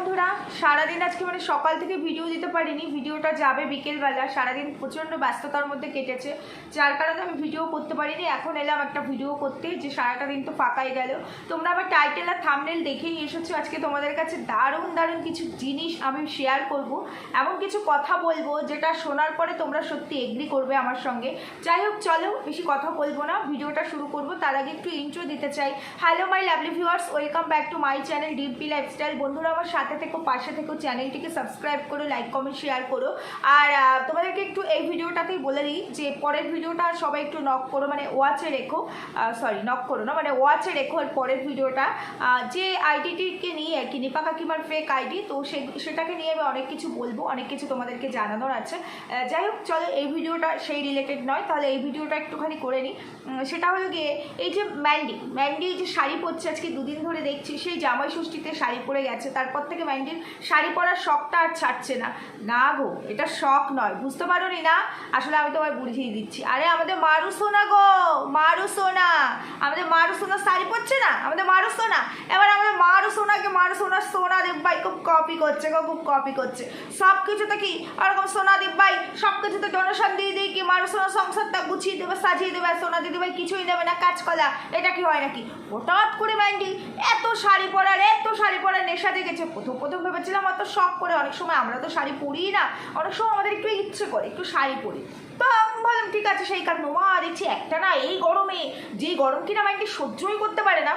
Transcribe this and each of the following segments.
বন্ধুরা সারাদিন আজকে মানে সকাল থেকে ভিডিও দিতে পারিনি ভিডিওটা যাবে বিকেলবেলা। সারাদিন প্রচণ্ড ব্যস্ততার মধ্যে কেটেছে। যার কারণে আমি ভিডিও করতে পারিনি। এখন এলাম একটা ভিডিও করতে, যে সারাটা দিন তো ফাঁকাই গেল। তোমরা আবার টাইটেল আর থামনেল দেখেই এসেছ। আজকে তোমাদের কাছে দারুণ দারুণ কিছু জিনিস আমি শেয়ার করব এমন কিছু কথা বলব, যেটা শোনার পরে তোমরা সত্যি এগ্রি করবে আমার সঙ্গে। যাই হোক, চলো বেশি কথা বলব না। ভিডিওটা শুরু করব। তার আগে একটু ইন্ট্রো দিতে চাই। Hello my lovely viewers welcome back to my channel DP lifestyle বন্ধুরা, আমার সাথে থেকো। পাশে থেকো চ্যানেলটিকে সাবস্ক্রাইব করো লাইক কমেন্ট শেয়ার করো। আর তোমাদেরকে একটু এই ভিডিওটাতেই বলে দিই যে পরের ভিডিওটা সবাই একটু নক করো মানে ওয়াচে রেখো। সরি নক করো না মানে ওয়াচে রেখো আর পরের ভিডিওটা। যে আইডিটিকে নিয়ে আর কি নিপা কাকিমার ফেক আইডি তো সে, সেটাকে নিয়ে আমি অনেক কিছু বলব, অনেক কিছু তোমাদেরকে জানানোর আছে। যাই হোক, চলো এই ভিডিওটা সেই রিলেটেড নয়, তাহলে এই ভিডিওটা একটুখানি করে নিই। সেটা হলো গিয়ে এই যে ম্যান্ডি ম্যান্ডি যে শাড়ি পরছে, আজকে দুদিন ধরে দেখছি, সেই জামাই ষষ্ঠীতে শাড়ি পরে গেছে, তারপর থেকে ম্যান্ডির শাড়ি পরার শখটা আর ছাড়ছে না। না গো, এটা শখ নয়, বুঝতে পারো নি? আসলে আমি তোমায় বুঝিয়ে দিচ্ছি। আরে, আমাদের মারু সোনা গো, মারু সোনা। আমাদের মারু সোনা শাড়ি পরছে না? আমাদের মারু সোনা। এবার আমাদের মারু সোনাকে মারু সোনা সোনা দেববাই খুব কপি করছে গো, খুব কপি করছে। সব কিছুতে কি ওরকম সোনা দেববাই সব কিছুতে ডোনেশন দিয়ে দিই কি মারু সোনা সংসারটা গুছিয়ে দেবে, সাজিয়ে দেবে সোনা দিদিভাই কিছুই নেবে না কাজকলা এটা কি হয় নাকি? হঠাৎ করে ম্যান্ডি এত শাড়ি পরার, এত শাড়ি পরার নেশা দেখেছে প্রথম প্রথম ভেবেছিলাম অত শখ করে অনেক সময় আমরা তো শাড়ি পরি না, অনেক সময় আমাদের একটু ইচ্ছে করে, একটু শাড়ি পরি। তো বললাম, ঠিক আছে, সেই কারণে মা দেখছি একটা না এই গরমে যে গরম কিনা একটু সহ্যই করতে পারে না।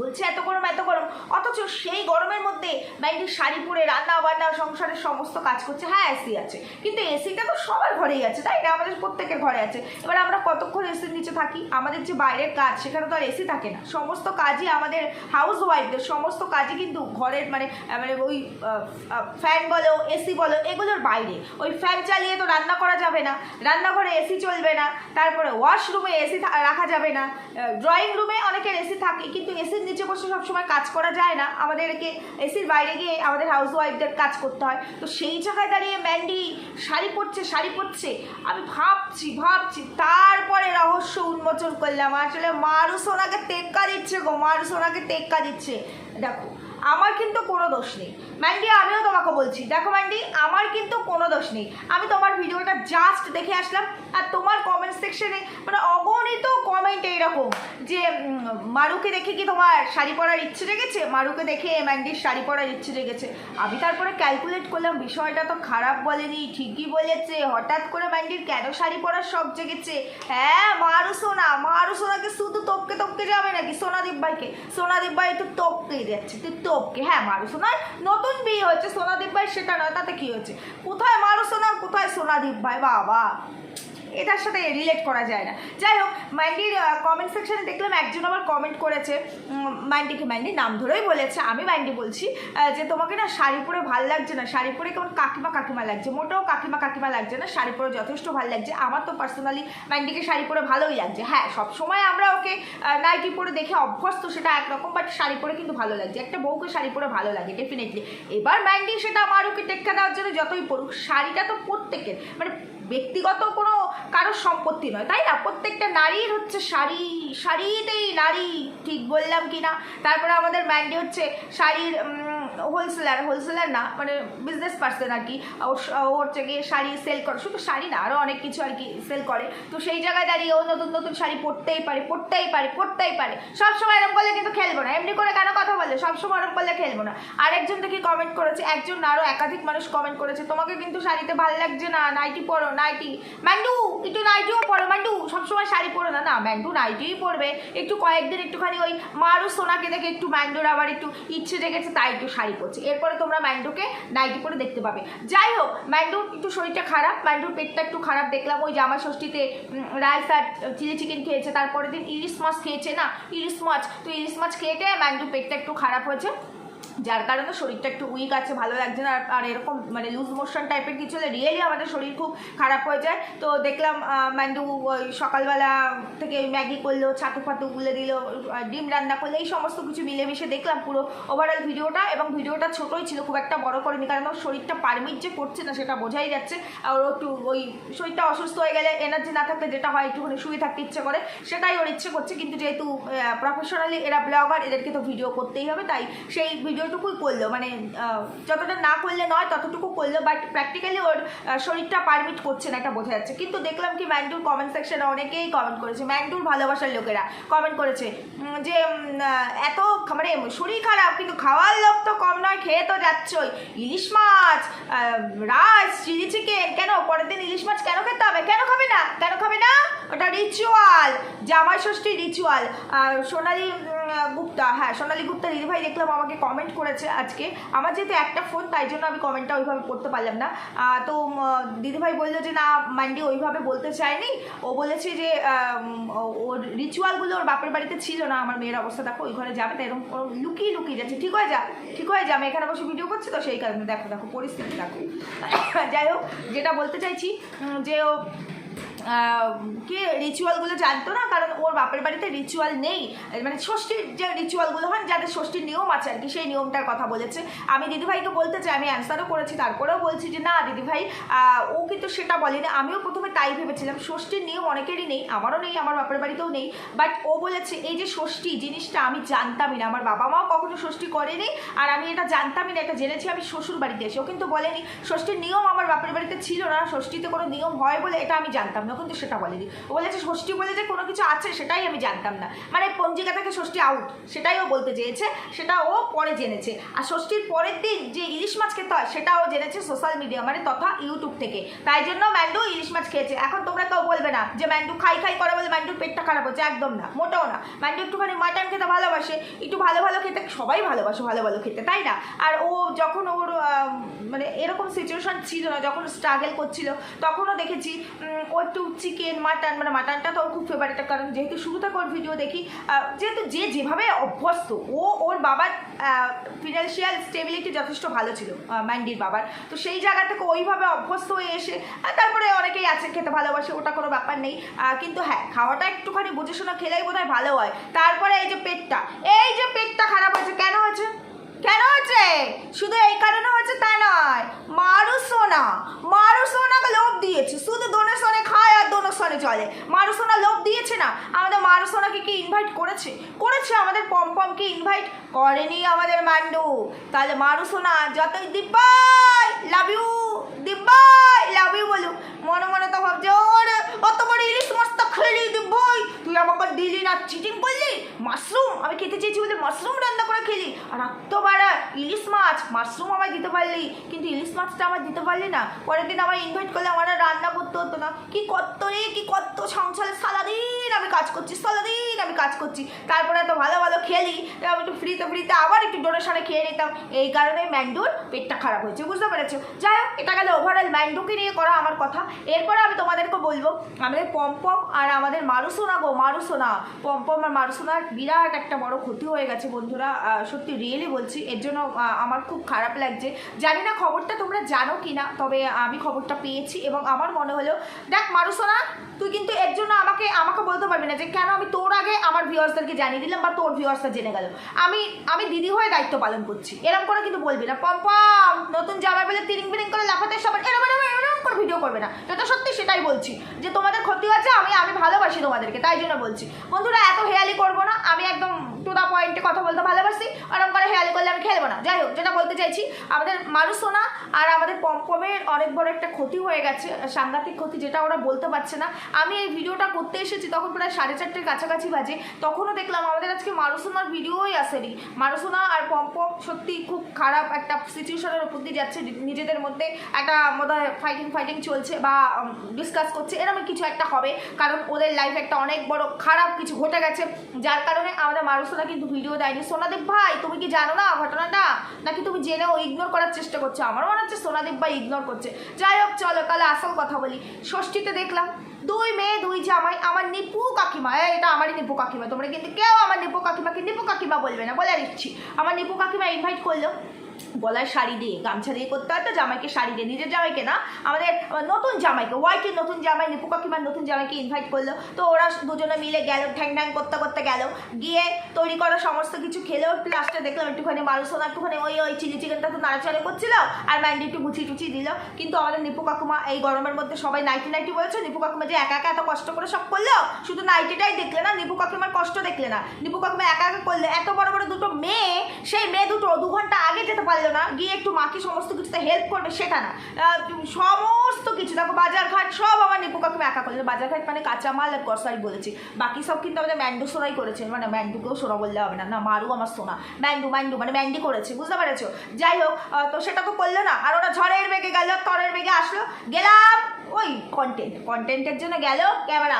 বলছে, এত গরম এত গরম। অথচ সেই গরমের মধ্যে ম্যান্ডি শাড়ি পরে রান্না বান্না সংসারের সমস্ত কাজ করছে। হ্যাঁ এসি আছে। কিন্তু এসিটা তো সবার ঘরেই আছে, তাই না? আমাদের প্রত্যেকের ঘরে আছে। এবার আমরা কতক্ষণ এসির নিচে থাকি? আমাদের যে বাইরের কাজ, সেখানে তো আর এসি থাকে না। সমস্ত কাজই আমাদের হাউস ওয়াইফদের সমস্ত কাজই কিন্তু ঘরের মানে মানে ওই ফ্যান বলো এসি বলো, এগুলোর বাইরে। ওই ফ্যান চালিয়ে তো রান্না করা যাবে না। রান্নাঘরে এসি চলবে না। তারপরে ওয়াশরুমে এসি রাখা যাবে না। ড্রয়িং রুমে অনেকের এসি থাকে, কিন্তু এসির নিচে বসে সবসময় কাজ করা যায় না। আমাদেরকে এসির বাইরে গিয়ে আমাদের হাউস ওয়াইফদের কাজ করতে হয়। তো সেই জায়গায় দাঁড়িয়ে ম্যান্ডি শাড়ি পরছে শাড়ি পরছে। আমি ভাবছি ভাবছি, তারপরে রহস্য উন্মোচন করলাম। আসলে মারু সোনাকে টেক্কা দিচ্ছে গো, মারু সোনাকে টেক্কা দিচ্ছে। দেখো আমার কিন্তু কোনো দোষ নেই। ম্যান্ডি আমিও তোমাকে বলছি। দেখো ম্যান্ডি আমার কিন্তু কোনো দোষ নেই। আমি তোমার ভিডিওটা জাস্ট দেখে আসলাম আর তোমার কমেন্ট সেকশনে মানে অগণিত কমেন্ট এইরকম যে মারুকে দেখে কি তোমার শাড়ি পরার ইচ্ছে জেগেছে? মারুকে দেখে ম্যান্ডির শাড়ি পরার ইচ্ছে জেগেছে। আমি তারপরে ক্যালকুলেট করলাম, বিষয়টা তো খারাপ বলেনি, ঠিকই বলেছে। হঠাৎ করে ম্যান্ডির কেন শাড়ি পরার শখ জেগেছে? হ্যাঁ মারু সোনা, মারু সোনাকে শুধু তপকে তপকে যাবে নাকি? সোনাদীপ ভাইকে। সোনাদীপ ভাই তো তপকেই যাচ্ছে তুই তপকে হ্যাঁ মারুসোনার নতুন বিয়ে হয়েছে, সোনাদীপ ভাই, সেটা নয়, তাতে কি হচ্ছে কোথায় মারুসোনার কোথায় সোনাদীপ ভাই? বাবা। এটার সাথে রিলেট করা যায় না। যাই হোক ম্যান্ডির কমেন্ট সেকশানে দেখলাম একজন আবার কমেন্ট করেছে। উম, ম্যান্ডিকে ম্যান্ডি নাম ধরেই বলেছে। আমি ম্যান্ডি বলছি যে তোমাকে না শাড়ি পরে ভালো লাগছে না। শাড়ি পরে কেমন কাকিমা কাকিমা লাগছে। মোটেও কাকিমা কাকিমা লাগছে না শাড়ি পরে যথেষ্ট ভালো লাগছে। আমার তো পার্সোনালি ম্যান্ডিকে শাড়ি পরে ভালোই লাগছে। হ্যাঁ সব সময় আমরা ওকে নাইটি পরে দেখে অভ্যস্ত সেটা একরকম বাট শাড়ি পরে কিন্তু ভালো লাগছে। একটা বউকে শাড়ি পরে ভালো লাগে ডেফিনেটলি এবার ম্যান্ডি সেটা আমার ওকে টেক্কা দেওয়ার জন্য যতই পড়ুক শাড়িটা তো প্রত্যেকের মানে ব্যক্তিগত কোনো কারোর সম্পত্তি নয়, তাই না? প্রত্যেকটা নারীর হচ্ছে শাড়ি, শাড়িতেই নারী, ঠিক বললাম কি না তারপরে আমাদের ম্যান্ডি হচ্ছে শাড়ির হোলসেলার হোলসেলার না মানে বিজনেস পার্সন আর কি ওর হচ্ছে গিয়ে শাড়ি সেল করে, শুধু শাড়ি না আরও অনেক কিছু আর কি সেল করে। তো সেই জায়গায় দাঁড়িয়ে ও নতুন নতুন শাড়ি পরতেই পারে পরতেই পারে পরতেই পারে। সবসময় এরকম করলে কিন্তু খেলব না, এমনি করে কেন কথা বলে সবসময় এরকম করলে খেলব না। আরেকজন দেখি কমেন্ট করেছে, একজন আরও একাধিক মানুষ কমেন্ট করেছে, তোমাকে কিন্তু শাড়িতে ভালো লাগছে না নাইটি পরো নাইটি ম্যান্ডু একটু নাইটিও পরো ম্যান্ডু সবসময় শাড়ি পরো না। না ম্যান্ডু নাইটিই পরবে। একটু কয়েকদিন একটুখানি ওই মারু সোনাকে দেখে একটু ম্যান্ডুর আবার একটু ইচ্ছে জেগেছে, তাই একটু শাড়ি পরছে। এরপরে তোমরা ম্যান্ডুকে নাইটি পরে দেখতে পাবে। যাই হোক ম্যান্ডুর একটু শরীরটা খারাপ ম্যান্ডুর পেটটা একটু খারাপ দেখলাম, ওই জামা ষষ্ঠীতে রাইস আর চিলি চিকেন খেয়েছে, তারপরের দিন ইলিশ মাছ খেয়েছে না? ইলিশ মাছ, তো ইলিশ মাছ খেয়েটে ম্যান্ডুর পেটটা একটু খারাপ হয়েছে। যার কারণে শরীরটা একটু উইক আছে, ভালো লাগছে না, আর- এরকম মানে লুজ মোশন টাইপের কিছু হলে রিয়েলি আমাদের শরীর খুব খারাপ হয়ে যায়। তো দেখলাম ম্যান্ডু ওই সকালবেলা থেকে ম্যাগি করল, ছাতু ফাতু গুলে দিল ডিম রান্না করল, এই সমস্ত কিছু মিলেমিশে দেখলাম পুরো ওভারঅল ভিডিওটা। এবং ভিডিওটা ছোটোই ছিল, খুব একটা বড় করেনি, কারণ ওর শরীরটা পারমিট যে করছে না সেটা বোঝাই যাচ্ছে। আর একটু ওই শরীরটা অসুস্থ হয়ে গেলে এনার্জি না থাকলে যেটা হয়, একটুখানি শুয়ে থাকতে ইচ্ছে করে, সেটাই ওর ইচ্ছে করছে। কিন্তু যেহেতু প্রফেশনালি এরা ব্লগার এদেরকে তো ভিডিও করতেই হবে, তাই সেই ভিডিও ওইটুকুই করল মানে যতটা না করলে নয়, ততটুকু করল বাট প্র্যাকটিক্যালি ওর শরীরটা পারমিট করছে না, এটা বোঝা যাচ্ছে। কিন্তু দেখলাম কি ম্যান্ডুর কমেন্ট সেকশনে অনেকেই কমেন্ট করেছে। ম্যান্ডুর ভালোবাসার লোকেরা কমেন্ট করেছে যে এত মানে শরীর খারাপ, কিন্তু খাওয়ার লোক তো কম নয়, খেয়ে তো যাচ্ছই। ইলিশ মাছ রাইস, চিলি চিকেন, কেন? পরের দিন ইলিশ মাছ কেন খেতে হবে? কেন খাবে না? কেন খাবে না? ওটা রিচুয়াল জামাই ষষ্ঠী রিচুয়াল সোনালি গুপ্তা হ্যাঁ সোনালি গুপ্তা দিদিভাই দেখলাম আমাকে কমেন্ট করেছে আজকে। আমার যেহেতু একটা ফোন তাই জন্য আমি কমেন্টটা ওইভাবে করতে পারলাম না। তো দিদিভাই বলল যে, না মান্ডি ওইভাবে বলতে চায়নি। ও বলেছে যে ওর রিচুয়ালগুলো ওর বাপের বাড়িতে ছিল না। আমার মেয়ের অবস্থা দেখো, ওই ঘরে যাবে, তাই এরকম লুকিয়ে লুকিয়ে যাচ্ছে। ঠিক হয়ে যা, ঠিক হয়ে যা, আমি এখানে বসে ভিডিও করছি তো, সেই কারণে দেখো দেখো, পরিস্থিতি দেখো। যাই হোক, যেটা বলতে চাইছি যে ও কি রিচুয়ালগুলো জানতো না? কারণ ওর বাপের বাড়িতে রিচুয়াল নেই। মানে ষষ্ঠীর যে রিচুয়ালগুলো হয়, যাদের ষষ্ঠীর নিয়ম আছে আর কি, সেই নিয়মটার কথা বলেছে। আমি দিদিভাইকে বলতে চাই, আমি অ্যান্সারও করেছি, তারপরেও বলছি যে, না দিদিভাই ও কিন্তু সেটা বলেনি। আমিও প্রথমে তাই ভেবেছিলাম। ষষ্ঠীর নিয়ম অনেকেরই নেই, আমারও নেই, আমার বাপের বাড়িতেও নেই। বাট ও বলেছে, এই যে ষষ্ঠী জিনিসটা আমি জানতামই না। আমার বাবা মাও কখনো ষষ্ঠী করেনি আর আমি এটা জানতামই না, এটা জেনেছি আমি শ্বশুর বাড়িতে এসে। ও কিন্তু বলেনি, ষষ্ঠীর নিয়ম আমার বাপের বাড়িতে ছিল না, ষষ্ঠীতে কোনো নিয়ম হয় বলে এটা আমি জানতাম না। কিন্তু সেটা বলেনি। ও বলেছে ষষ্ঠী বলে যে কোনো কিছু আছে, সেটাই আমি জানতাম না। মানে পঞ্জিকা থেকে ষষ্ঠী আউট সেটাই ও বলতে চেয়েছে, সেটা ও পরে জেনেছে। আর ষষ্ঠীর পরের দিন যে ইলিশ মাছ খেতে হয় সেটাও জেনেছে সোশ্যাল মিডিয়া মানে তথা ইউটিউব থেকে। তাই জন্য ম্যান্ডু ইলিশ মাছ খেয়েছে। এখন তোমরা কেউ বলবে না যে, ম্যান্ডু খাই খাই করে বলে ম্যান্ডুর পেটটা খারাপ হচ্ছে, একদম না, মোটেও না। ম্যান্ডু একটুখানি মাটন খেতে ভালোবাসে, একটু ভালো ভালো খেতে, সবাই ভালোবাসে ভালো ভালো খেতে, তাই না? আর ও যখন ওর মানে এরকম সিচুয়েশন ছিল না, যখন স্ট্রাগল করছিল, তখনও দেখেছি ও একটু চিকেন, মাটন মানে মাটনটা তো ওর খুব ফেভারিট কারণ যেহেতু শুরু থেকে ওর ভিডিও দেখি যেহেতু যে যেভাবে অভ্যস্ত, ও ওর বাবার ফিনান্সিয়াল স্টেবিলিটি যথেষ্ট ভালো ছিল ম্যান্ডির বাবার। তো সেই জায়গা থেকে ওইভাবে অভ্যস্ত হয়ে এসে তারপরে অনেকেই আছে, খেতে ভালোবাসে, ওটা কোনো ব্যাপার নেই। কিন্তু হ্যাঁ খাওয়াটা একটুখানি বুঝে শোনা খেলেই বোধ ভালো হয়। তারপরে এই যে পেটটা, এই যে পেটটা খারাপ হয়েছে, কেন হয়েছে? কেন হচ্ছে? শুধু এই কারণে হচ্ছে তা নয়। মারু সোনা। মারু সোনাকে লোভ দিয়েছে। শুধু দোনে সোনে খায় আর ডোনেশনে চলে। মারু সোনা লোভ দিয়েছে না? আমাদের মারু সোনাকে কি ইনভাইট করেছে? করেছে আমাদের পম পমকে ইনভাইট করেনি আমাদের মান্ডু। তাহলে মারু সোনা, যতই দিব্যাই লাভ ইউ দিব্যাই লাভ ইউ বলু। মনে মনে তো ভাবছে, ওরে, অত বড় ইলিশ মাছ তো খেলি দিব্যাই তুই আমাকে দিলি না, চিটিং করলি? মাশরুম? আমি খেতে চেয়েছি বলে মাশরুম রান্না করে খেলি। আর বড় ইলিশ মাছ, মাশরুম আমায় দিতে পারলি। কিন্তু ইলিশ মাছটা আমার দিতে পারলি না। পরের দিন আমার ইনভাইট করলে আমার রান্না করতে হতো না। কি কত রে কি কত সংসারে সারাদিন আমি কাজ করছি সারাদিন আমি কাজ করছি। তারপরে এত ভালো ভালো খেলি আমি একটু ফ্রিতে ফ্রিতে আবার একটু ডোনেশনে খেয়ে নিতাম। এই কারণে ম্যান্ডুর পেটটা খারাপ হয়েছে, বুঝতে পেরেছ? যাই হোক, এটা গেলে ওভারঅল ম্যান্ডুকে নিয়ে করা আমার কথা। এরপরে আমি তোমাদেরকে বলব, আমাদের পম্পম আর আমাদের মারুসোনা গো, মারুসোনা। পম্পম আর মারুসোনার বিরাট একটা বড় ক্ষতি হয়ে গেছে বন্ধুরা সত্যি রিয়েলি বলছি। এর জন্য আমার খুব খারাপ লাগছে। জানি না খবরটা তোমরা জানো কি না তবে আমি খবরটা পেয়েছি এবং আমার মনে হলো, দেখ মারুসোনা তুই কিন্তু এর জন্য আমাকে আমাকে বলতে পারবি না যে কেন আমি তোর আগে আমার ভিউয়ার্সদেরকে জানিয়ে দিলাম বা তোর ভিউয়ার্সরা জেনে গেল। আমি আমি দিদি হয়ে দায়িত্ব পালন করছি। এরম করে কিন্তু বলবি না। পম্পম নতুন জামাই বলে তিরিং বিরিং করে লাফাতে সবার এরম এরম এরম করে ভিডিও করবে না। যেটা সত্যি সেটাই বলছি। যে তোমাদের ক্ষতি হচ্ছে আমি আমি ভালোবাসি তোমাদেরকে, তাই জন্য বলছি। বন্ধুরা, এত হেয়ালি করব না। আমি একদম টু দা পয়েন্টে কথা বলতে ভালোবাসি ওরকম করে হেয়ালি করলে আমি খেলব না। যাই হোক, যেটা বলতে চাইছি, আমাদের মারুসোনা আর আমাদের পম্পমের অনেক বড় একটা ক্ষতি হয়ে গেছে, সাংঘাতিক ক্ষতি যেটা ওরা বলতে পারছে না। আমি এই ভিডিওটা করতে এসেছি, তখন প্রায় সাড়ে চারটের কাছাকাছি বাজে, তখনও দেখলাম আমাদের আজকে মারুসোনার ভিডিওই আসেনি। মারুসোনা আর পম্পম সত্যি খুব খারাপ একটা সিচুয়েশনের উপর দিয়ে যাচ্ছে, নিজেদের মধ্যে একটা মনে হয় ফাইটিং ফাইটিং চলছে বা ডিসকাস করছে এরকম কিছু একটা হবে, কারণ ওদের লাইফে একটা অনেক বড় খারাপ কিছু ঘটে গেছে, যার কারণে আমাদের মারুসোনা কিন্তু ভিডিও দেয়নি। সোনাদেব ভাই, তুমি কি জানো না ঘটনাটা? নাকি তুমি জেনেও ইগনোর করার চেষ্টা করছ? আমার মনে হচ্ছে সোনাদেব ভাই ইগনোর করছে। যাই হোক, চলো তাহলে আসল কথা বলি। ষষ্ঠীতে দেখলাম, দুই মেয়ে, দুই জামাই, আমার নিপু কাকিমা। হ্যাঁ এটা আমারই নিপু কাকিমা। তোমরা কিন্তু কেউ আমার নিপু কাকিমাকে নিপু কাকিমা বলবে না, বলে দিচ্ছি। আমার নিপু কাকিমা ইনভাইট করল। গলায় শাড়ি দিয়ে, গামছা দিয়ে করতে হয় তো জামাইকে শাড়ি দিয়ে। নিজের জামাইকে না, আমাদের নতুন জামাইকে ওয়াইফের নতুন জামাই, নিপু কাকিমার নতুন জামাইকে ইনভাইট করল। তো ওরা দুজনে মিলে গেল ঠ্যাং ঠ্যাং করতে করতে গেল। গিয়ে তৈরি করা সমস্ত কিছু খেলেও লাস্টে দেখলাম একটুখানি মারুসোনা, একটুখানি ওই ওই চিলি চিকেনটা তো নাড়াচাড়া করছিল আর ম্যান্ডি একটু গুছি টুচি দিল। কিন্তু আমাদের নিপু কাকুমা এই গরমের মধ্যে সবাই নাইটি নাইটি বলেছে, নিপু কাকুমা যে একা একা এত কষ্ট করে সব করল, শুধু নাইটিটাই দেখলে না, নিপু কাকিমার কষ্ট দেখলে না। নিপু কাকুমা একা একা করলে, এত বড় সেই মেয়ে দুটো দু ঘণ্টা আগে যেতে পারল না, গিয়ে একটু মাকে সমস্ত কিছুতে হেল্প করবে, সেটা না। সমস্ত কিছু, দেখো বাজার ঘাট সব আমার নিপু কাকিমা একা করল বাজার ঘাট মানে কাঁচামাল আর গ্রসারি বলেছি। বাকি সব কিন্তু আমাদের ম্যান্ডু সোনাই করেছেন মানে ম্যান্ডুকেও সোনা বললে হবে না না মারু আমার সোনা। ম্যান্ডু ম্যান্ডু মানে ম্যান্ডি করেছে, বুঝতে পেরেছ? যাই হোক তো সেটা তো করল না। আর ওরা ঝড়ের বেগে গেল, তরের বেগে আসলো। গেলাম, ওই কন্টেন্ট কন্টেন্টের জন্য গেল, ক্যামেরা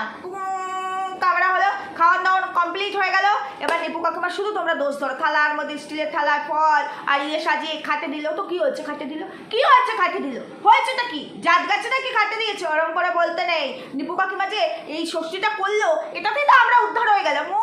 ক্যামেরা হলো, খাওয়ার দাওয়ার কমপ্লিট হয়ে গেল। এবার নিপু কাকিমা, শুধু তোমরা দোষ ধরো। থালার মধ্যে স্টিলের থালার ফল, আর ইয়ে সাজিয়ে খাতে দিল। তো কি হচ্ছে খাতে দিল? কি হচ্ছে খাতে দিল? হয়েছেটা কি? জাত গাছে নাকি খাতে দিয়েছে? ওরম করে বলতে নেই। নিপু কাকিমা যে এই ষষ্ঠীটা করল, এটাতেই তো আমরা উদ্ধার হয়ে গেলাম। ও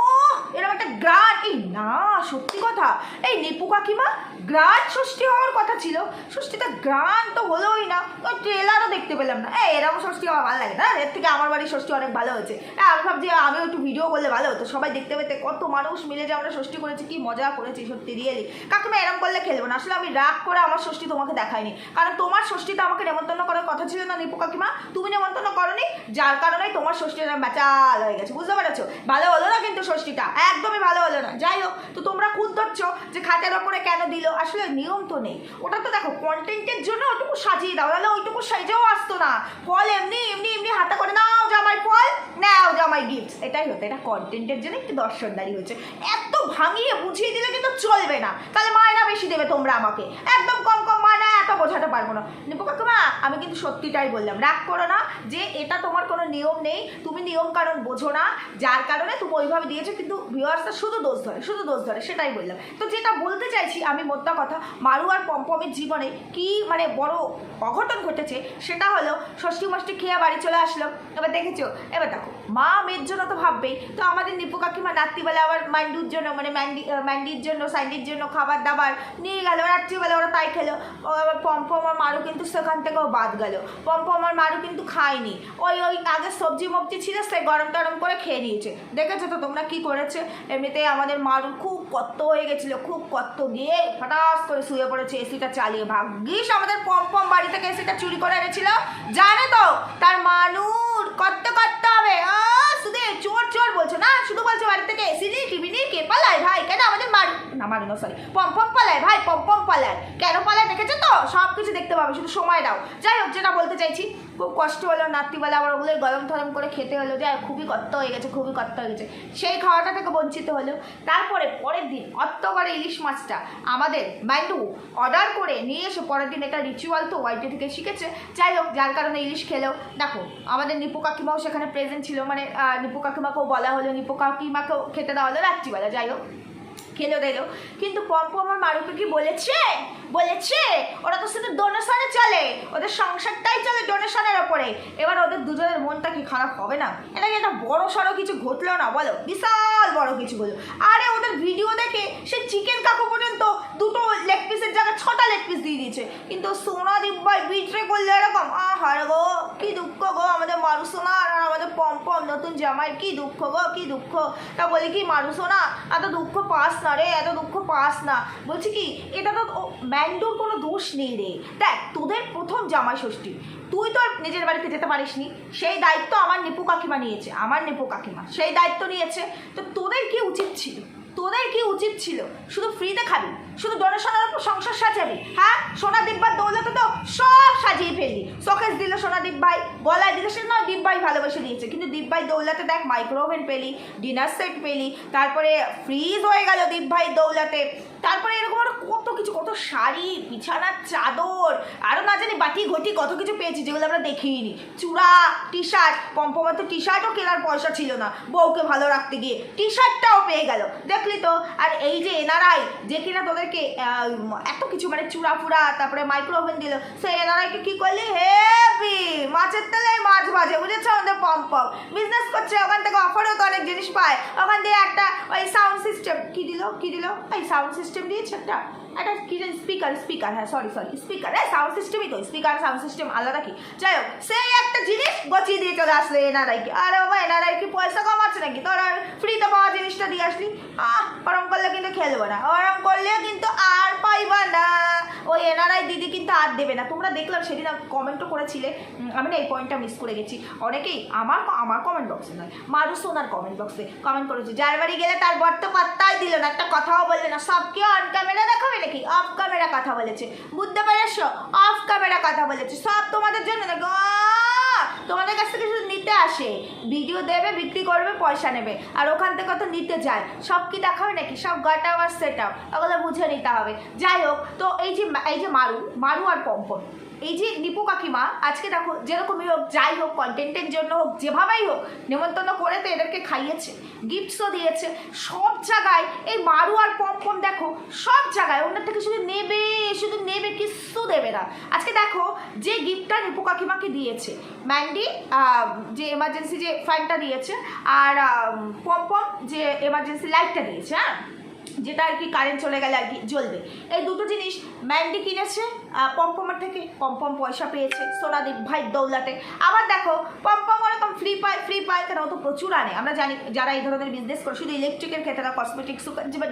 এরকম একটা গ্রাট এই না, সত্যি কথা। এই নিপু কাকিমা, গ্রাট ষষ্ঠী হওয়ার কথা ছিল। ষষ্ঠীটা গ্রান তো হলোই না। ওই ট্রেলারও দেখতে পেলাম না। এই, এরকম ষষ্ঠী আমার ভালো লাগে না। এর থেকে আমার বাড়ির ষষ্ঠী অনেক ভালো হয়েছে। হ্যাঁ আমি ভাবছি আমিও একটু ভিডিও করলে ভালো হতো। সবাই দেখতে পেতে কত মানুষ মিলে যে আমরা ষষ্ঠী করেছি, কি মজা করেছি, সত্যি রিয়েলি কাকিমা এরকম করলে খেলব না। আসলে আমি রাগ করে আমার ষষ্ঠী তোমাকে দেখাইনি। কারণ তোমার ষষ্ঠীতে আমাকে নেমন্তন্ন করার কথা ছিল না নিপু কাকিমা। তুমি নেমন্তন্ন করনি, যার কারণে তোমার ষষ্ঠীটা বাচাল হয়ে গেছে। বুঝতে পেরেছ? ভালো হলো না কিন্তু ষষ্ঠীটা? একদমই ভালো হলো না। যাই হোক, তো তোমরা খুদ ধরছো যে খাতের ওপরে কেন দিল? আসলে নিয়ম তো নেই। ওটা তো দেখো কন্টেন্টের জন্য ওটুকু সাজিয়ে দাও তাহলে ওইটুকু সেজেও আসতো না। ফল এমনি এমনি এমনি হাতে করে নাও জামাই, ফল, নাও জামাই গিফট এটাই হতো, এটা কন্টেন্টের জন্য একটু দর্শনদারি হচ্ছে এত ভাঙিয়ে বুঝিয়ে দিলে কিন্তু চলবে না। তাহলে মায়না বেশি দেবে তোমরা আমাকে। একদম কম কম এত বোঝাতে পারব না। নিপু কাকিমা, আমি কিন্তু সত্যিটাই বললাম, রাগ করো না যে এটা তোমার কোনো নিয়ম নেই, তুমি নিয়ম কারণ বোঝো না, যার কারণে তুমি ওইভাবে দিয়েছ, কিন্তু ভিউয়ার্সটা শুধু দোষ ধরে, শুধু দোষ ধরে, সেটাই বললাম। তো যেটা বলতে চাইছি আমি মোদ্দা কথা, মারু আর পম্পমের জীবনে কি মানে বড় অঘটন ঘটেছে, সেটা হলো ষষ্ঠী মষ্ঠী খেয়ে বাড়ি চলে আসলো। এবার দেখেছ? এবার দেখো, মা মেয়ের জন্য তো ভাববেই। তো আমাদের নিপু কাকিমা রাত্রিবেলা আবার মান্ডুর জন্য মানে ম্যান্ডি, ম্যান্ডির জন্য সাইন্ডির জন্য খাবার দাবার নিয়ে গেল, রাত্রিবেলা ওরা তাই খেলো। ও আবার পম্পম আর মারু কিন্তু সেখান থেকেও বাদ গেল। পম্পম আর মারু কিন্তু খায়নি। ওই ওই আগে সবজি মবজি ছিল, সে গরম টরম করে খেয়ে নিয়েছে। দেখেছ তো তোমরা কি করেছে? এমনিতে আমাদের মারু খুব কত্ত হয়ে গেছিল, খুব কত্ত গিয়ে হঠাৎ করে শুয়ে পড়েছে এসিটা চালিয়ে। ভাগ্যিস আমাদের পম্পম বাড়ি থেকে এসিটা চুরি করে এনেছিল। জানে তো, তার মানুষ কত করতে হবে। শুধু চোর চোর বলছো না? শুধু বলছো বাড়ি থেকে এসি নিয়ে টিভি নিয়ে কে পালায় ভাই কেন আমাদের মারু না সরি পম্পম পালায়, ভাই পম্পম পালায়। কেন পালায় দেখেছ তো? সব কিছু দেখতে পাবে, শুধু সময় দাও। যাই হোক, যেটা বলতে চাইছি, খুব কষ্ট হলো নাত্রিবেলা আবার ওগুলো গরম থরম করে খেতে হলো। যাই খুবই কষ্ট হয়ে গেছে, খুবই কষ্ট হয়ে গেছে। সেই খাওয়াটা থেকে বঞ্চিত হলো। তারপরে পরের দিন অত্ত করে ইলিশ মাছটা আমাদের মাইন্ডু অর্ডার করে নিয়ে এসে পরের দিন এটা রিচুয়াল তো ওয়াইটি থেকে শিখেছে। যাই হোক, যার কারণে ইলিশ খেলো। দেখো, আমাদের নিপু কাকিমাও সেখানে প্রেজেন্ট ছিল। মানে নিপু কাকিমাকেও বলা হলো, নিপু কাকিমাকেও খেতে দেওয়া হলো রাত্রিবেলা। যাই হোক। খেলো দিল। কিন্তু পম্পু আমার মারুকে কি বলেছে? বলেছে, ওরা তো শুধু ডোনেশনে চলে। ওদের সংসারটাই চলে ডোনেশনের ওপরে। এবার ওদের দুজনের মনটা কি খারাপ হবে না? এটা কি একটা বড় সড়ো কিছু ঘটলো না? বলো, বিশাল বড় কিছু বলো আরে ওদের ভিডিও দেখে সে চিকেন কাকু পর্যন্ত দুটো লেগ পিসের জায়গায়, ছটা লেগ পিস দিয়েছে। কিন্তু সোনা দিব্যাই বিট্রে করলে এরকম। আহার গো, কি দুঃখ গো, আমাদের মারু সোনা আর আমাদের পম্পম নতুন জামাই কি দুঃখ গো, কি দুঃখ। তা বলি কি, মারু সোনা, এত দুঃখ পাস না রে, এত দুঃখ পাস না। বলছি কি, এটা তো ম্যান্ডোর কোনো দোষ নেই রে। দেখ, তোদের প্রথম জামাই ষষ্ঠী। তুই তো আর নিজের বাড়িতে যেতে পারিসনি। সেই দায়িত্ব আমার নিপু কাকিমা নিয়েছে, আমার নিপু কাকিমা। সেই দায়িত্ব নিয়েছে। তো তোদের কি উচিত ছিল? তোদের কি উচিত ছিল? শুধু ফ্রিতে খাবি। শুধু ডোনেশনের উপর সংসার সাজাবি হ্যাঁ? সোনা দিব্যার দৌলতে তো সব সাজিয়ে ফেললি শোকেস দিল সোনা দিব্যাই, গলায় দিল সে না, দিব্যাই ভালোবেসে দিয়েছে। কিন্তু দিব্যাই দৌলতে দেখ মাইক্রোওভেন পেলি ডিনার সেট পেলি, তারপরে ফ্রিজ হয়ে গেল দিব্যাই দৌলতে। তারপরে এরকম আরও কত কিছু, কত শাড়ি, বিছানার চাদর আরও না জানি বাটি ঘটি কত কিছু পেয়েছি, যেগুলো আমরা দেখিনি। চূড়া টি শার্ট পম্পমার তো টি শার্টও কেনার পয়সা ছিল না। বউকে ভালো রাখতে গিয়ে টি শার্টটাও পেয়ে গেল। দেখলি তো? আর এই যে এনারাই যে কিনা তোদেরকে আহ, এত কিছু মানে চূড়া ফুড়া তারপরে মাইক্রোওভেন দিল। সে এনারাকে কি করলি? হেভি মাছের তেলে মাছ ভাজে বুঝেছ? আমাদের পম বিজনেস করছে ওখান থেকে অফারও তো অনেক জিনিস পায়। ওখান দিয়ে একটা ওই সাউন্ড সিস্টেম কি দিল? কি দিল? ওই সাউন্ড সিস্টেম দিয়েছে একটা। একটা কি জানি স্পিকার স্পিকার হ্যাঁ সরি সরি স্পিকার হ্যাঁ সাউন্ড সিস্টেমই তো স্পিকার সাউন্ড সিস্টেম আলাদা কি? যাই হোক, সেই একটা জিনিস গচিয়ে দিয়ে চলে আসলো এনআরআইকে আরে বাবা এনআরআই কি পয়সা কমাচ্ছে নাকি? তোর আর ফ্রিতে পাওয়া জিনিসটা দিয়ে আসলি। আহ, ওরম করলে কিন্তু খেলব না, ওরম করলে কিন্তু আর পাইবা না। ওই এনআরআই দিদি কিন্তু আর দেবে না। তোমরা দেখলাম সেদিন কমেন্টও করেছিলে। আমি না এই পয়েন্টটা মিস করে গেছি। অনেকেই আমার আমার কমেন্ট বক্সে নয়, মারু সোনার কমেন্ট বক্সে কমেন্ট করেছে। যার বাড়ি গেলে তার বর পাত্তাই দিল না, একটা কথাও বললে না। সবকে অন ক্যামেরা দেখাবে নাকি? অফ ক্যামেরা কথা বলেছে। বুঝতে পেরেছ? অফ ক্যামেরা কথা বলেছে। সব তোমাদের জন্য আহ! তোমাদের কাছ থেকে শুধু নিতে আসে। ভিডিও দেবে, বিক্রি করবে, পয়সা নেবে। আর ওখান থেকে তো নিতে যায়। সব কি দেখাবে নাকি? সব গাটা আর সেট আপ ওগুলো বুঝে নিতে হবে। যাই হোক, তো এই যে এই যে মারু মারু আর পম্পম এই যে নিপু কাকিমা, আজকে দেখো যেরকমই হোক, যাই হোক কন্টেন্টের জন্য হোক, যেভাবেই হোক, নেমন্তন্ন করে তো এদেরকে খাইয়েছে গিফটসও দিয়েছে, সব জায়গায় এই মারু আর পম্পম দেখো, সব জায়গায় ওনার থেকে শুধু নেবে শুধু নেবে কিচ্ছু দেবে না। আজকে দেখো যে গিফটটা নিপু কাকিমাকে দিয়েছে ম্যান্ডি যে এমার্জেন্সি যে ফ্যানটা দিয়েছে, আর পম্পম যে এমার্জেন্সি লাইটটা দিয়েছে হ্যাঁ? যেটা আর কি কারেন্ট চলে গেলে আর কি জ্বলবে। এই দুটো জিনিস ম্যান্ডি কিনেছে পম্পমের থেকে। পম্পম পয়সা পেয়েছে সোনাদীপ ভাই দৌলাতে। আবার দেখো পম্পম ওরকম ফ্রি পায় ফ্রি পায় কেন? তো প্রচুর আনে। আমরা জানি যারা এই ধরনের বিজনেস করে, শুধু ইলেকট্রিকের ক্ষেত্রে না কসমেটিক্স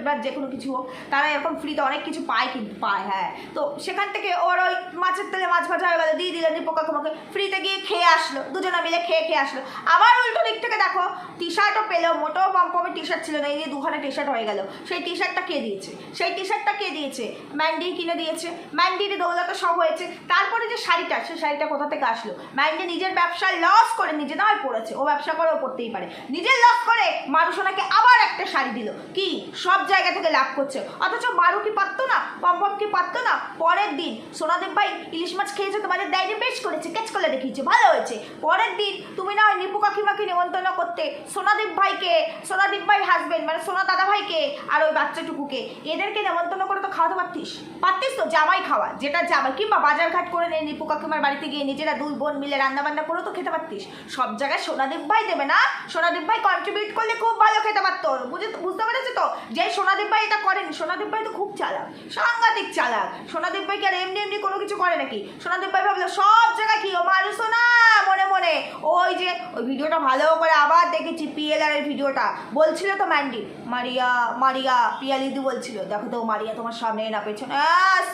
বা যে কোনো কিছু হোক, তারা এরকম ফ্রিতে অনেক কিছু পায় কিন্তু, পায় হ্যাঁ। তো সেখান থেকে ওর ওই মাছের তেলে মাছ ভাজা হয়ে গেল, দিয়ে দিলেন পোকা তোমাকে ফ্রিতে গিয়ে খেয়ে আসলো, দুজনে মিলে খেয়ে খেয়ে আসলো। আবার উল্টো দিক থেকে দেখো টি শার্টও পেল, মোটেও পম্পমের টি শার্ট ছিল না, এই যে দুখানা টি শার্ট হয়ে গেল। সেই টি শার্টটা কে দিয়েছে? সেই টি শার্টটা কে দিয়েছে? ম্যান্ডি কিনে দিয়েছে। ম্যান্ডির দৌলতে সব হয়েছে। তারপরে যে শাড়িটা সেই শাড়িটা কোথা থেকে আসলো? ম্যান্ডি নিজের ব্যবসা লস করে নিজে নয় পড়েছে। ও ব্যবসা করেও করতেই পারে। নিজের লস করে মানুষ মারুসোনাকে আবার একটা শাড়ি দিল। কি? সব জায়গা থেকে লাভ করছে। অথচ মারু কি পারতো না? পম্পম কি পারতো না? পরের দিন সোনাদেব ভাই ইলিশ মাছ খেয়েছে, তোমাদের ডায়েরি বেশ করেছে ক্যাচ করে দেখিয়েছে। ভালো হয়েছে। পরের দিন তুমি না হয় নিপু কাকিমাকে নিমন্ত্রণ করতে সোনাদীপ ভাইকে, সোনাদীপ ভাই হাজবেন্ড মানে সোনা দাদা ভাইকে, আর ওই বাচ্চাটুকুকে। এদেরকে নেমন্তন্ন করে তো খাওয়াতে পারতিস। পারতিস তো জামাই খাওয়া, যেটা জামাই, কিংবা বাজার ঘাট করে নিয়ে নিপু কাকিমার বাড়িতে গিয়ে নিজেরা দুই বোন মিলে রান্না বান্না করে তো খেতে পারতিস। সব জায়গায় সোনাদীপ ভাই দেবে না? সোনাদীপ ভাই কন্ট্রিবিউট করলে খুব ভালো খেতে পারতো। বুঝে, বুঝতে পেরেছ তো? যে সোনাদীপ ভাই এটা করেনি সোনাদীপ ভাই তো খুব চালাক, সাংঘাতিক চালাক। সোনাদীপ ভাই কি আর এমনি এমনি কোনো কিছু করে নাকি? সোনাদীপ ভাই ভাবলো, সব জায়গায় কি? ও মানুষ না মনে মনে। ওই যে, ওই ভিডিওটা ভালো করে আবার দেখেছি পিএলআর এর ভিডিওটা। বলছিল তো ম্যান্ডি মারিয়া মারিয়া পিয়ালিদি বলছিল, দেখো তো মারিয়া তোমার সামনে না, পেছনে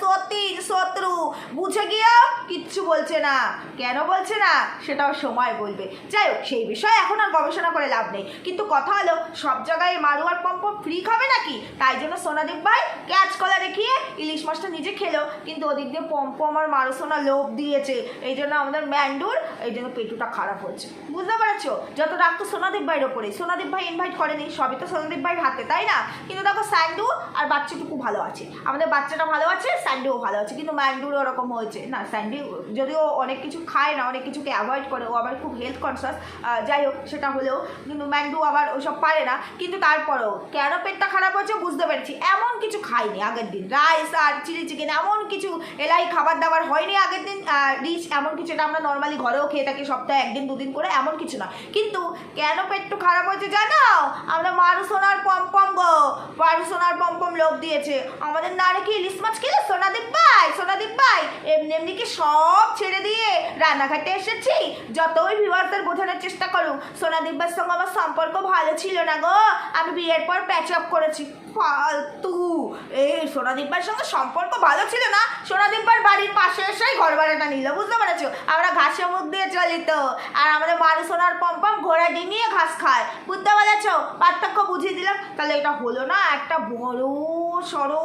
সত্যি, শত্রু, বুঝে গিয়েও কিচ্ছু বলছে না। কেন বলছে না? সেটাও সময় বলবে। যাই হোক সেই বিষয়ে এখন আর গবেষণা করে লাভ নেই। কিন্তু কথা হলো, সব জায়গায় মারু আর পম্প ফ্রি খাবে নাকি? তাই জন্য সোনাদীপ ভাই ক্যাচ কলা দেখিয়ে ইলিশ মাছটা নিজে খেলো। কিন্তু ওদিক দিয়ে পম্পম আর মারু সোনা লোভ দিয়েছে। এই জন্য আমাদের ম্যান্ডুর, এই জন্য পেটুটা খারাপ হচ্ছে বুঝতে পারছ? যত রাগ তো সোনাদীপ ভাইয়ের ওপরে সোনাদীপ ভাই ইনভাইট করেনি, সবই তো সোনাদীপ ভাইয়ের হাতে, তাই না? কিন্তু দেখো স্যান্ডু আর বাচ্চাটুকু ভালো আছে। আমাদের বাচ্চাটা ভালো আছে, স্যান্ডুও ভালো আছে, কিন্তু ম্যান্ডুর ওরকম হয়েছে। না, স্যান্ডি যদিও অনেক কিছু খায় না, অনেক কিছুকে অ্যাভয়েড করে, ও আবার খুব হেলথ কনসিয়াস যাই হোক, সেটা হলেও, কিন্তু ম্যান্ডু আবার ওসব পারে না। কিন্তু তারপরেও, কেন পেটটা খারাপ হয়েছে বুঝতে পেরেছি। এমন কিছু খাইনি আগের দিন। রাইস আর চিলি চিকেন এমন কিছু এলাই খাবার দাবার হয়নি আগের দিন। রিচ এমন কিছু এটা আমরা নর্মালি ঘরেও খেয়ে থাকি, সপ্তাহে একদিন, দুদিন করে, এমন কিছু না। কিন্তু কেন পেটটু খারাপ হয়েছে জানো? আমরা মারু সোনার পম্পম গো। মারু সোনার পম্পম লোক দিয়েছে। আমাদের না রেখে ইলিশ মাছ খেলে? সোনাদীপ ভাই সোনাদীপ ভাই, এমনি এমনি কি সব ছেড়ে দিয়ে রান্নাঘাটে এসেছি? যতই ভিউয়ারদের বোঝানোর চেষ্টা করুক সোনাদীপ ভাইয়ের সঙ্গে আমার সম্পর্ক ভালো ছিল না গো। আমি বিয়ের পর প্যাচ আপ করেছি। ফালতু। এই সোনাদীপ ভাইয়ের সঙ্গে সম্পর্ক ভালো ছিল না? সোনাদীপ ভাইয়ের বাড়ির পাশে এসেই ঘর ভাড়াটা নিল, বুঝতে পেরেছ? আমরা ঘাসে মুখ দিয়ে চলিত। আর আমাদের মারু সোনার পম্পম ঘোড়া ডিঙিয়ে ঘাস খায়, বুঝতে পেরেছ? পার্থক্য বুঝিয়ে দিলাম। তাহলে এটা হলো না একটা বড় সড়ো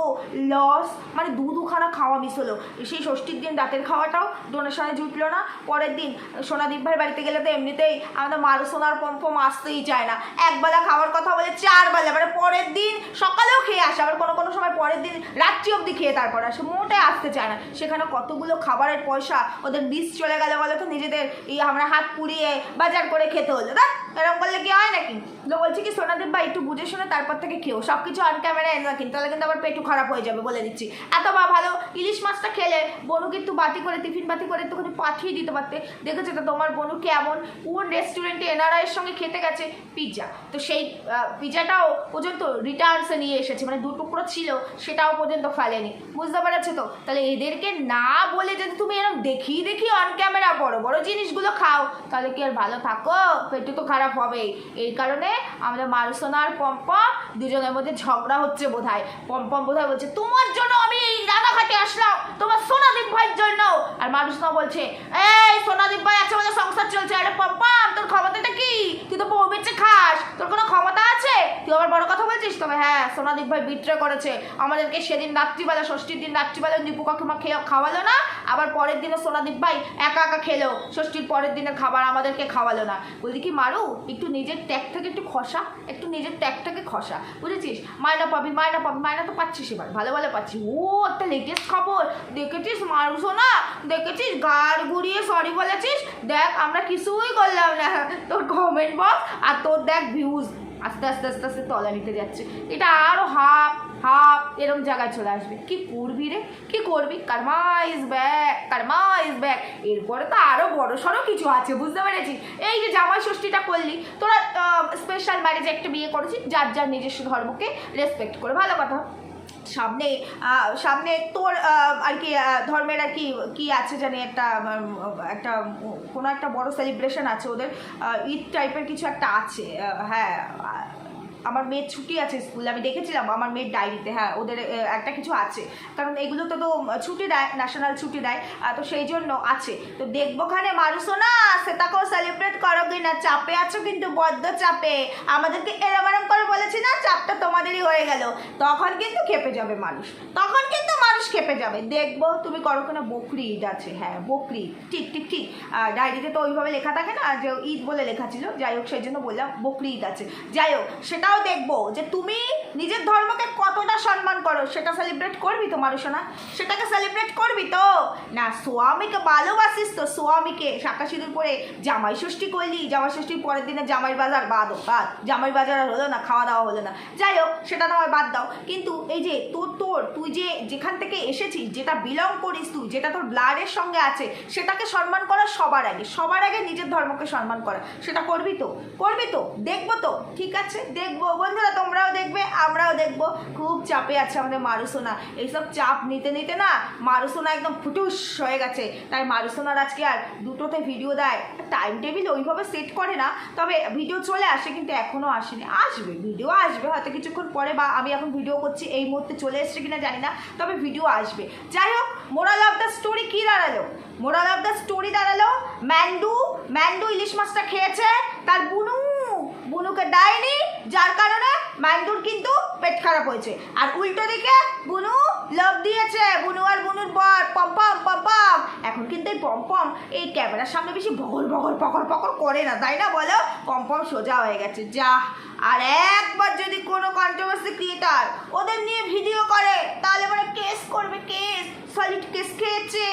লস মানে দু দুখানা খাওয়া মিস হলো। সেই ষষ্ঠীর দিন রাতের খাওয়াটাও ডোনেশনে জুটলো না। পরের দিন সোনাদীপ ভাইয়ের বাড়িতে গেলে তো এমনিতেই আমাদের মারু সোনার পম্পম আসতেই চায় না। একবেলা খাওয়ার কথা বলে চার বেলা মানে পরের দিন সকালেও খেয়ে আসে, আবার কোনো কোনো সময় পরের দিন রাত্রি অবধি খেয়ে তারপর আসে। মোটে আসতে চায় না। সেখানে কতগুলো খাবারের পয়সা, ওদের বিষ চলে গেলে বলে তো, নিজেদের এই আমরা হাত পুড়িয়ে বাজার করে খেতে হলো। দেখ এরকম করলে কি হয় নাকি? বলছি কি, সোনাদীপ ভাই, একটু বুঝে শুনে তারপর থেকে খেও। সব কিছু অন ক্যামেরা এনে রাখেন, তাহলে কিন্তু আবার পেটু খারাপ হয়ে যাবে বলে দিচ্ছি। এত বা ভালো ইলিশ মাছটা খেলে বনু কিন্তু বাতি করে, টিফিন বাতি করে একটুখানি পাঠিয়ে দিতে পারতে। দেখেছ তো তোমার বনু কেমন? কোন রেস্টুরেন্টে এনআরআইয়ের সঙ্গে খেতে গেছে? পিৎজা তো সেই পিৎজাটাও পর্যন্ত রিটার্নসে নিয়ে এসেছে। মানে দু টুকরো ছিল, সেটাও পর্যন্ত ফেলেনি। বুঝতে পেরেছ তো? তাহলে এদেরকে না বলে যদি তুমি এরকম দেখি দেখি অন ক্যামেরা বড় বড় জিনিসগুলো খাও, তাহলে কি আর ভালো থাকো? পেটে তো খারাপ হবেই। এই কারণে আমাদের মারুসোনা আর পম্পম দুজনের মধ্যে ঝগড়া হচ্ছে বোধ হয় পম্পম বোধ হয় বলছে, তোমার জন্য আমি এই রানাঘাটে আসলাম, তোমার সোনাদীপ ভাইয়ের জন্য। আর মানুষ না বলছে, এই সোনাদীপ ভাই আছে আমাদের সংসার চলছে। আরে পম্পম তোর ক্ষমতাটা কি? তুই তো বউ বেঁচে খাস তোর কোনো ক্ষমতা আছে তুই আবার কথা তবে হ্যাঁ সোনাদীপ ভাই বিট্রে করেছে। আমাদেরকে সেদিন রাত্রিবেলা, ষষ্ঠীর দিন রাত্রিবেলা দীপু কাকিমা খেয়ে খাওয়ালো না, আবার পরের দিনে সোনাদীপ ভাই একা একা খেলো। ষষ্ঠীর পরের দিনের খাবার আমাদেরকে খাওয়ালো না। বললি কি, মারু, একটু নিজের ট্যাগটাকে একটু খসা, একটু নিজের ট্যাগটাকে খসা, বুঝেছিস? মায়না পাবি মায়না পাবি, মায়না তো পাচ্ছিস এবার, ভালো ভালো পাচ্ছি ও, একটা লেটেস্ট খবর। দেখেছিস মারু সোনা? দেখেছিস? গাড় ঘুরিয়ে সরি বলেছিস? দেখ, আমরা কিছুই করলাম না। তোর কমেন্ট বক্স আর তোর দেখ ভিউজ আস্তে আস্তে আস্তে আস্তে তলা নিতে যাচ্ছে। এটা আরও হাফ হাফ এরম জায়গায় চলে আসবে। কি করবি রে? কি করবি? Karma is back is back এরপরে তো আরও বড় সড়ো কিছু আছে, বুঝতে পেরেছি এই যে জামাই ষষ্ঠীটা করলি, তোরা স্পেশাল ম্যারেজে একটা বিয়ে করেছিস, যার যার নিজস্ব ধর্মকে রেসপেক্ট করে। ভালো কথা। সামনে সামনে তোর আর কি ধর্মের আর কি কি আছে জানি একটা একটা, কোনো একটা বড় সেলিব্রেশন আছে ওদের ঈদ টাইপের কিছু একটা আছে হ্যাঁ আমার মেয়ের ছুটি আছে স্কুলে, আমি দেখেছিলাম আমার মেয়ের ডায়েরিতে হ্যাঁ ওদের একটা কিছু আছে। কারণ এগুলো তো তো ছুটি দেয় ন্যাশনাল ছুটি দেয় তো সেই জন্য আছে। তো দেখব খানে মানুষও না সে সেটাকেও সেলিব্রেট করো কি না, চাপে আছো কিন্তু বদ্ধ চাপে। আমাদেরকে এরম এরম করে বলেছি না, চাপটা তোমাদেরই হয়ে গেল। তখন কিন্তু খেপে যাবে মানুষ। তখন কিন্তু মানুষ খেপে যাবে। দেখব তুমি করো কিনা বকরি ঈদ আছে হ্যাঁ বকরি ঠিক ঠিক ঠিক। ডায়েরিতে তো ওইভাবে লেখা থাকে না, যে ঈদ বলে লেখা ছিল। যাই হোক, সেই জন্য বললাম বকরি ঈদ আছে। যাই হোক সেটাও দেখব যে তুমি নিজের ধর্মকে কতটা সম্মান করো, সেটা সেলিব্রেট করবি তো মানুষনা সেটাকে সেলিব্রেট করবি তো? না, স্বামীকে ভালোবাসিস তো স্বামীকে। শাঁকা সিঁদুর পরে জামাই ষষ্ঠী করলি, জামাই ষষ্ঠীর পরের দিনে জামাই বাজার বাদ বাদ। জামাই বাজার আর হলো না, খাওয়া দাওয়া হলো না। যাই হোক, সেটা না হয় বাদ দাও। কিন্তু এই যে তোর তোর, তুই যে যেখান থেকে এসেছিস, যেটা বিলং করিস তুই, যেটা তোর ব্লাডের সঙ্গে আছে, সেটাকে সম্মান করা সবার আগে। সবার আগে নিজের ধর্মকে সম্মান করা। সেটা করবি তো? করবি তো? দেখব তো? ঠিক আছে? দেখব। বন্ধুরা, তোমরাও দেখবে, আমরাও দেখব। খুব চাপে আছে আমাদের মারুসোনা। এইসব চাপ নিতে নিতে না, মারুসোনা একদম ফুটুস হয়ে গেছে। তাই মারুসোনার আজকে আর দুটোতে ভিডিও দেয়। টাইম টেবিল ওইভাবে সেট করে না, তবে ভিডিও চলে আসে, কিন্তু এখনও আসেনি। আসবে ভিডিও আসবে। হয়তো কিছুক্ষণ পরে বা আমি এখন ভিডিও করছি, এই মুহূর্তে চলে এসছে কিনা জানি না, তবে ভিডিও আসবে। যাই হোক মোরাল অফ দ্য স্টোরি কী দাঁড়াল? মোরাল অফ দ্য স্টোরি দাঁড়াল, ম্যান্ডু ম্যান্ডু ইলিশ মাছটা খেয়েছে, তার বুনু, বুনুকে দেয়নি যার কারণে মাইন্দুর কিন্তু পেট খারাপ হয়েছে। আর উল্টো দিকে বুনু লভ দিয়েছে। বুনু আর বুনুর বর পম্পম পম্পম এখন কিন্তু এই পম্পম এই ক্যামেরার সামনে বেশি বগল বগল পকর পকর করে না, তাই না বলো? পম্পম সোজা হয়ে গেছে। যা আর একবার যদি কোনো কন্ট্রোভার্সি ক্রিয়েটার ওদের নিয়ে ভিডিও করে, তাহলে মানে কেস করবে কেস সলিড কেস খেয়েছে।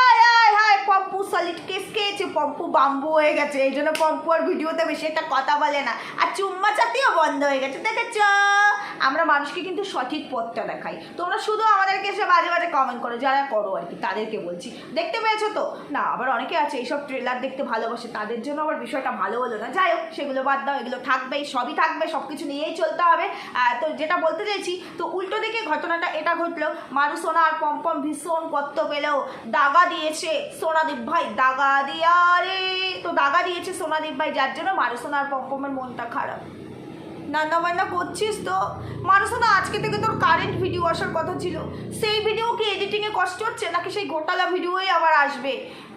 আয় আয় হায় পম্পু সলিড কেস খেয়েছে, পম্পু বাম্বু হয়ে গেছে। এই জন্য পম্পু আর ভিডিওতে বেশি একটা কথা বলে না। আর চুম্মা চাতিও বন্ধ হয়ে গেছে, দেখেছ? আমরা মানুষকে কিন্তু সঠিক পথটা দেখাই। তোমরা শুধু আমাদেরকে এসে বাজে বাজে কমেন্ট করো, যারা করো আর কি, তাদেরকে বলছি। দেখতে পেয়েছ তো? না, আবার অনেকে আছে, এইসব ট্রেলার দেখতে ভালোবাসে, তাদের জন্য আবার বিষয়টা ভালো হলো না। যাই হোক, সেগুলো বাদ দাও, এগুলো থাকবেই, সবই থাকবে। সব কিছু নিয়েই চলতে হবে। তো যেটা বলতে চাইছি, তো উল্টো দিকে ঘটনাটা এটা ঘটলো, মারু সোনা আর পম্পম ভীষণ কত্ত পেলেও দাগা দিয়েছে সোনাদীপ ভাই, দাগা দিয়া রে। তো দাগা দিয়েছে সোনাদীপ ভাই, যার জন্য মারু সোনা আর পম্পমের মনটা খারাপ। রান্না বান্না করছিস তো? মানুষ না আজকে থেকে তোর কারেন্ট ভিডিও আসার কথা ছিল। সেই ভিডিও কি এডিটিংয়ে কষ্ট হচ্ছে, নাকি সেই ঘোটালা ভিডিওই আবার আসবে?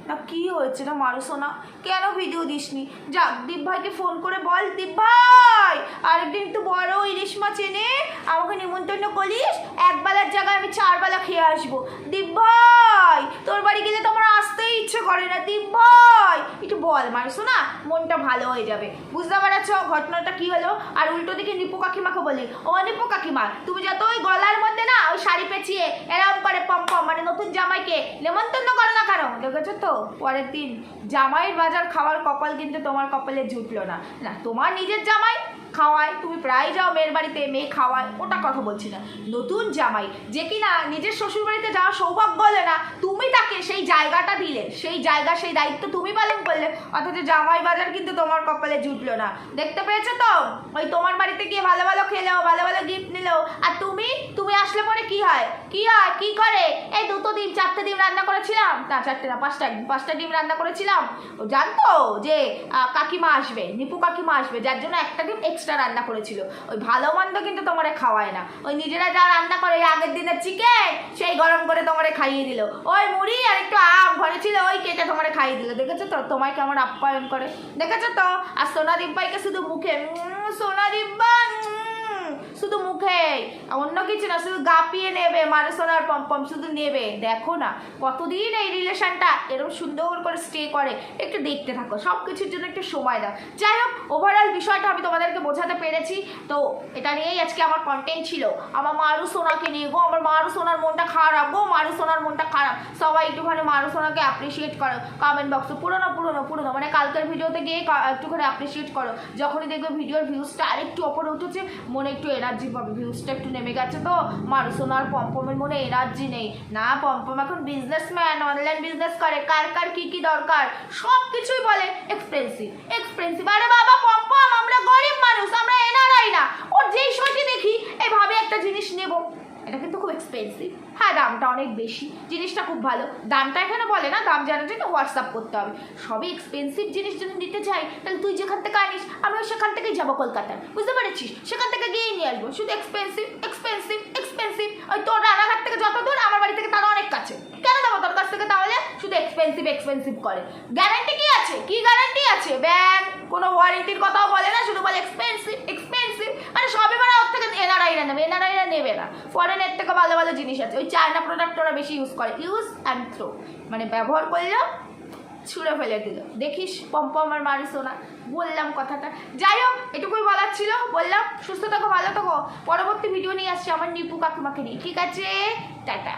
না, কি হয়েছে না মারুসোনা কেন ভিডিও দিসনি? যাক দীপ ভাইকে ফোন করে বল দীপ ভাই আরেকদিন একটু বড় ইলিশ মাছ এনে আমাকে নিমন্ত্রণ করিস একবেলার জায়গায় আমি চারবেলা খেয়ে আসব। দীপ ভাই তোর বাড়ি গেলে তো আমার আসতেই ইচ্ছে করে না দীপ ভাই একটু বল মারুসোনা মনটা ভালো হয়ে যাবে। বুঝতে পারছ ঘটনাটা কি হলো? আর উল্টো দিকে নিপু কাকিমাকে বলি, ও নিপু কাকিমা, তুমি যত ওই গলার মধ্যে না, ওই শাড়ি পেঁচিয়ে এরম করে পম পম মানে নতুন জামাইকে নেমন্তন্ন করো না কেন? দেখেছ তো পরের দিন? জামাইয়ের বাজার খাওয়ার কপাল কিন্তু তোমার কপালে জুটলো না। না, তোমার নিজের জামাই খাওয়ায়, তুমি প্রায় যাও মেয়ের বাড়িতে, মেয়ে খাওয়ায়, ওটা কথা বলছি না। নতুন জামাই, যে কিনা নিজের শ্বশুর বাড়িতে যাওয়া সৌভাগ্য হলে না, তুমি তাকে সেই জায়গাটা দিলে, সেই জায়গা, সেই দায়িত্ব তুমি পালন করলে, অথচ জামাই বাজার কিন্তু তোমার কপালে জুটলো না। দেখতে পেয়েছ তো? ওই তোমার বাড়িতে গিয়ে ভালো ভালো খেলেও, ভালো ভালো গিফট নিলেও, আর তুমি তুমি আসলে পরে কি হয়? কি হয়? কি করে? এই দুটো ডিম, চারটে ডিম রান্না করেছিলাম। না, চারটে না, পাঁচটা পাঁচটা ডিম রান্না করেছিলাম। জানতো যে কাকিমা আসবে, নিপু কাকিমা আসবে, যার জন্য একটা ডিম এক্সট্রা রান্না করেছিল। ওই ভালো মন্দ কিন্তু তোমারে খাওয়ায় না। ওই নিজেরা যা রান্না করে আগের দিনের চিকেন সেই গরম করে তোমারে খাইয়ে দিল। ওই মুড়ি আর একটু আম ঘরে ছিল, ওই কেটে তোমারে খাইয়ে দিল। দেখেছ তো? তোমায় কেমন আপ্যায়ন করে। দেখেছ তো? আর সোনা দিব্বাইকে শুধু মুখে সোনা দিব্বা শুধু মুখে, অন্য কিছু না, শুধু গাপিয়ে নেবে মানে সোনার পম্পম শুধু নেবে। দেখো না, কতদিন এই রিলেশনটা এরকম সুন্দর করে স্টে করে। একটু দেখতে থাকো সব কিছুর জন্য একটু সময় দাও। যাই হোক ওভারঅল বিষয়টা আমি তোমাদেরকে বোঝাতে পেরেছি। তো এটা নিয়েই আজকে আমার কন্টেন্ট ছিল। আমার মারু সোনাকে নিয়ে গো, আমার মারু সোনার মনটা খারাপ গো মারু সোনার মনটা খারাপ। সবাই একটুখানি মারু সোনাকে অ্যাপ্রিসিয়েট করো। কমেন্ট বক্সে পুরোনো পুরোনো পুরোনো মানে কালকের ভিডিওতে গিয়ে একটুখানি অ্যাপ্রিসিয়েট করো। যখনই দেখবে ভিডিওর ভিউজটা আরেকটু ওপরে উঠেছে, মনে একটু এনার্জি পাবে ভিউজটা একটু নেমে গেছে তো। মারু সোনার পম্পমের মনে এনার্জি নেই। না, পম্পম এখন বিজনেসম্যান অনলাইন বিজনেস করে। কার কার কি কি দরকার? সব কিছুই বলে এক্সপেন্সিভ এক্সপেন্সিভ আরে বাবা, পম্পম, আমরা গরিব মানুষ, আমরা এনারাই না। ওর যেই সময়টি দেখি, এভাবে একটা জিনিস নেব। এটা কিন্তু খুব এক্সপেন্সিভ হ্যাঁ দামটা অনেক বেশি, জিনিসটা খুব ভালো। দামটা এখানে বলে না, দাম জানার জন্য হোয়াটসঅ্যাপ করতে হবে। সবই এক্সপেন্সিভ জিনিস যদি নিতে চাই, তাহলে তুই যেখান থেকে আনিস, আমিও সেখান থেকেই যাব কলকাতায়। বুঝতে পেরেছিস? সেখান থেকে গিয়েই নিয়ে আসব। শুধু এক্সপেন্সিভ এক্সপেন্সিভ এক্সপেন্সিভ ওই তোর রানাঘাট থেকে যত দূর, আমার বাড়ি থেকে তার অনেক কাছে। কেন যাব তোর কাছ থেকে তাহলে? শুধু এক্সপেন্সিভ এক্সপেন্সিভ করে। গ্যারান্টি কি আছে? কি গ্যারান্টি আছে? ব্যাগ কোনো ওয়ারেন্টির কথাও বলে না, শুধু বলে এক্সপেন্সিভ এক্সপেন্সিভ মানে সবই মানে ওর থেকে এনআরআইরা নেবে এনআরআইরা নেবে না। ফরেনের থেকে ভালো ভালো জিনিস আছে। ওই চায়না প্রোডাক্ট ওরা বেশি ইউজ করে। ইউজ অ্যান্ড থ্রো মানে ব্যবহার করলাম ছুঁড়ে ফেলে দিল। দেখিস পম্পম আর মারিস না। বললাম কথাটা। যাই হোক, এটুকুই বলার ছিল। বললাম, সুস্থ থাকো, ভালো থাকো। পরবর্তী ভিডিও নিয়ে আসছি আমার নিপু কাকিমাকে নিয়ে। ঠিক আছে? টাটা।